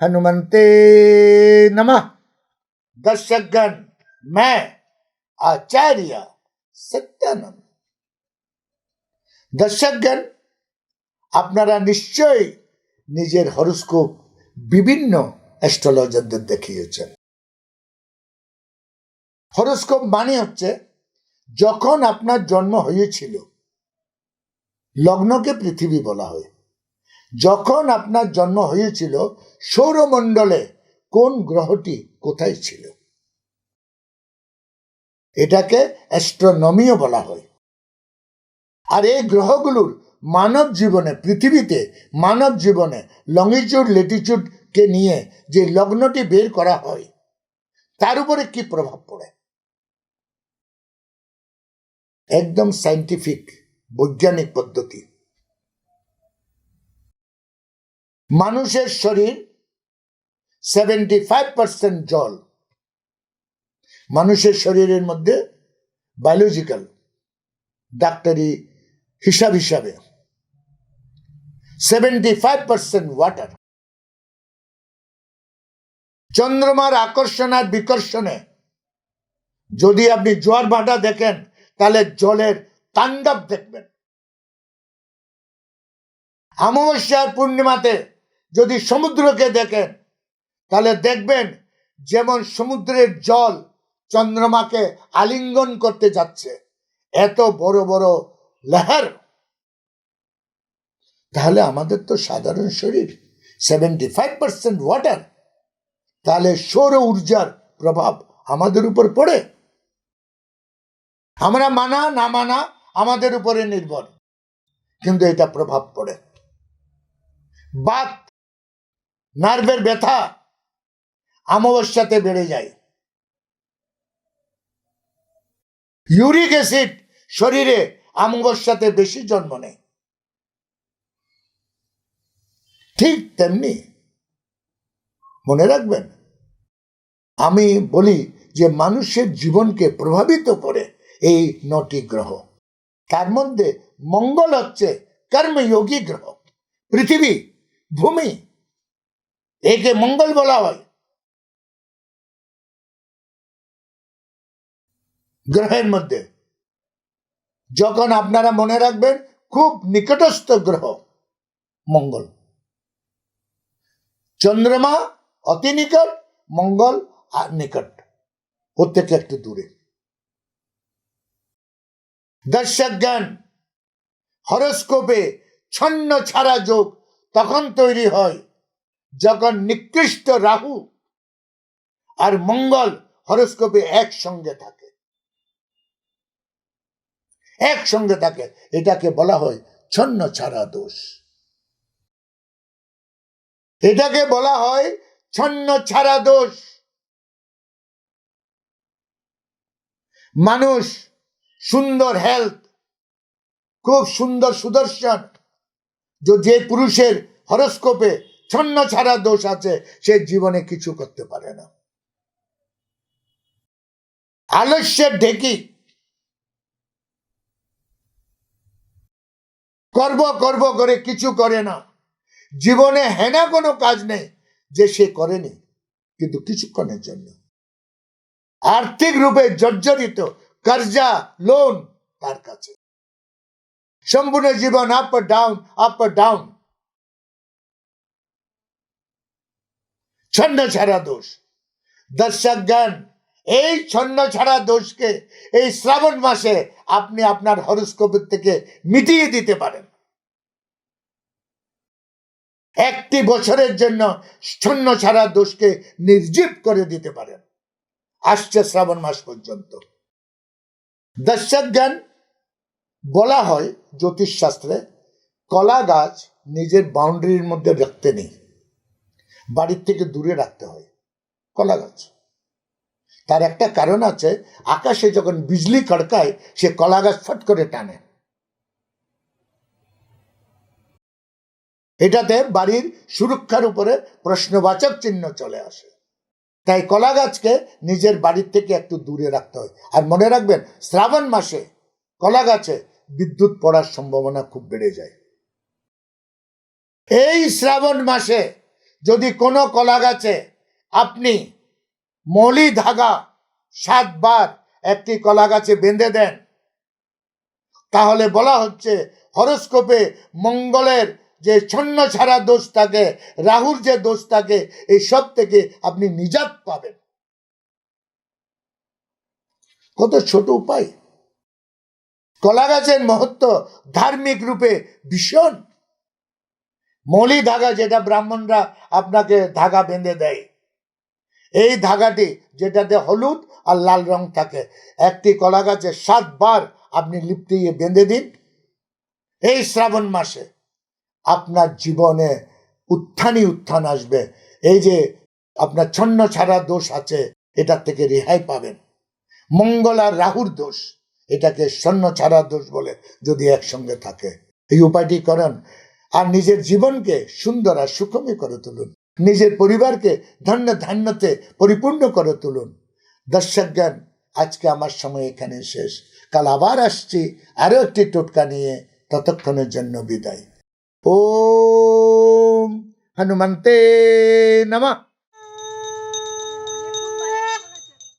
हनुमंते नमः दर्शकगण मैं आचार्य সত্যানন্দ দর্শকগণ আপনারা নিশ্চয়ই নিজের হরস্কোপ বিভিন্ন অ্যাস্ট্রোলজারদের দেখিয়েছেন হরস্কোপ মানে হচ্ছে যখন আপনার জন্ম হয়েছিল লগ্নকে পৃথিবী বলা হয় যখন আপনার জন্ম হয়েছিল, সৌরমণ্ডলে কোন গ্রহটি কোথায় ছিল? এটাকে অ্যাস্ট্রোনমিও বলা হয়। আর এই গ্রহগুলোর মানব জীবনে, পৃথিবীতে মানব জীবনে লঙ্গিচুড লেটিচুডকে নিয়ে যে লগ্নটি বের করা হয়, তার উপরে কি প্রভাব পড়ে? একদম সাইন্টিফিক বৈজ্ঞানিক পদ্ধতি। মানুষের শরীর সেভেন্টি ফাইভ পার্সেন্ট জল। মানুষের শরীরের মধ্যে বায়োলজিক্যাল ডাক্তারি হিসাব হিসাবে। সেভেন্টি ফাইভ পার্সেন্ট ওয়াটার চন্দ্রমার আকর্ষণ আর বিকর্ষণে যদি আপনি জোয়ার ভাটা দেখেন, তাহলে জলের তাণ্ডব দেখবেন। অমাবস্যার পূর্ণিমাতে যদি সমুদ্রকে দেখেন, তাহলে দেখবেন যেমন সমুদ্রের জল চন্দ্রমাকে আলিঙ্গন করতে যাচ্ছে, এত বড় বড় লহর। তাহলে আমাদের তো সাধারণ শরীর সেভেন্টি ফাইভ পার্সেন্ট ওয়াটার তাহলে সৌর ঊর্জার প্রভাব আমাদের উপর পড়ে। আমরা মানা, না মানা আমাদের উপরে নির্ভর। কিন্তু এটা প্রভাব পড়ে। বাত নার্ভের ব্যথা অমাবস্যাতে বেড়ে যায়। ইউরিক অ্যাসিড শরীরে অমাবস্যাতে বেশি জন্ম নেয়। ঠিক তেমনি মনে রাখবেন, আমি বলি যে মানুষের জীবনকে প্রভাবিত করে এই নটি গ্রহ। তার মধ্যে মঙ্গল হচ্ছে কর্মযোগী গ্রহ। পৃথিবী, ভূমি একে মঙ্গল বলা হয়। গ্রহের মধ্যে। যখন আপনারা মনে রাখবেন, খুব নিকটস্থ গ্রহ, মঙ্গল। চন্দ্রমা অতি নিকট, মঙ্গল আর নিকট। থেকে একটু দূরে। দর্শক জ্ঞান হরস্কোপে ছন্ন ছাড়া যোগ তখন তৈরি হয়। যখন নিকৃষ্ট রাহু আর মঙ্গল হরস্কোপে একসঙ্গে থাকে। একসঙ্গে থাকে, এটাকে বলা হয় ছন্ন ছাড়া দোষ। এটাকে বলা হয় ছন্ন ছাড়া দোষ। মানুষ সুন্দর হেলথ খুব সুন্দর সুদর্শন। যে পুরুষের হরস্কোপে ছন্ন ছাড়া দোষ আছে, সে জীবনে কিছু করতে পারে না। আলস্যের ঢেকি। করব করব করে কিছু করে না। জীবনে হেনা কোনো কাজ নেই, যে সে করেনি, কিন্তু কিছুক্ষণের জন্য। আর্থিক রূপে জর্জরিত কর্জা, লোন তার কাছে। সম্পূর্ণ জীবন আপ ডাউন আপ ডাউন ছন্ন ছাড়া দোষ। দর্শক জ্ঞান এই ছন্ন ছাড়া দোষকে এই শ্রাবণ মাসে আপনি আপনার হরস্কোপের থেকে মিটিয়ে দিতে পারেন। একটি বছরের জন্য ছন্ন ছাড়া দোষকে নির্জীব করে দিতে পারেন। আসছে শ্রাবণ মাস পর্যন্ত। দর্শক জ্ঞান বলা হয় জ্যোতিষশাস্ত্রে কলা গাছ নিজের বাউন্ডারির মধ্যে রাখতে নেই। বাড়ির থেকে দূরে রাখতে হয়। কলা গাছ। তার একটা কারণ আছে, আকাশে যখন বিজলি কড়কায় সে কলা গাছ ফট করে টানে। এটাতে বাড়ির সুরক্ষার উপরে প্রশ্নবাচক চিহ্ন চলে আসে। তাই কলা গাছকে নিজের বাড়ির থেকে একটু দূরে রাখতে হয়। আর মনে রাখবেন, শ্রাবণ মাসে কলা গাছে বিদ্যুৎ পড়ার সম্ভাবনা খুব বেড়ে যায়। এই শ্রাবণ মাসে যদি কোনো কলা গাছে আপনি মলি ধাগা সাতবার একটি কলা গাছে বেঁধে দেন, তাহলে বলা হচ্ছে হরস্কোপে মঙ্গলের যে ছন্ন ছাড়া দোষ থাকে, রাহুর যে দোষ থাকে, এই সব থেকে আপনি নিজাত পাবেন। কত ছোট উপায়। কলা গাছের মহত্ব ধার্মিক রূপে ভীষণ। মলি ধাগা যেটা ব্রাহ্মণরা আপনাকে ধাগা বেঁধে দেয়। এই ধাগাটি যেটাতে হলুদ আর লাল রং থাকে, একটি কলা গাছে সাতবার আপনি লিপটিয়ে বেঁধে দিন। এই শ্রাবণ মাসে আপনার জীবনে উত্থানই উত্থান আসবে। এই যে আপনার ছন্ন ছাড়া দোষ আছে, এটার থেকে রেহাই পাবেন। মঙ্গল আর রাহুর দোষ, এটাকে স্বর্ণ ছাড়া দোষ বলে যদি একসঙ্গে থাকে। এই উপায়টি করেন আর নিজের জীবনকে সুন্দর আর সুখমী করে তুলুন। নিজের পরিবারকে ধন্য ধান্যতে পরিপূর্ণ করে তুলুন। দর্শক জ্ঞান আজকে আমার সময় এখানে শেষ। কাল আবার আসছি আরও একটি টোটকা নিয়ে। ততক্ষণের জন্য বিদায়। ও হনুমন্তে নমঃ।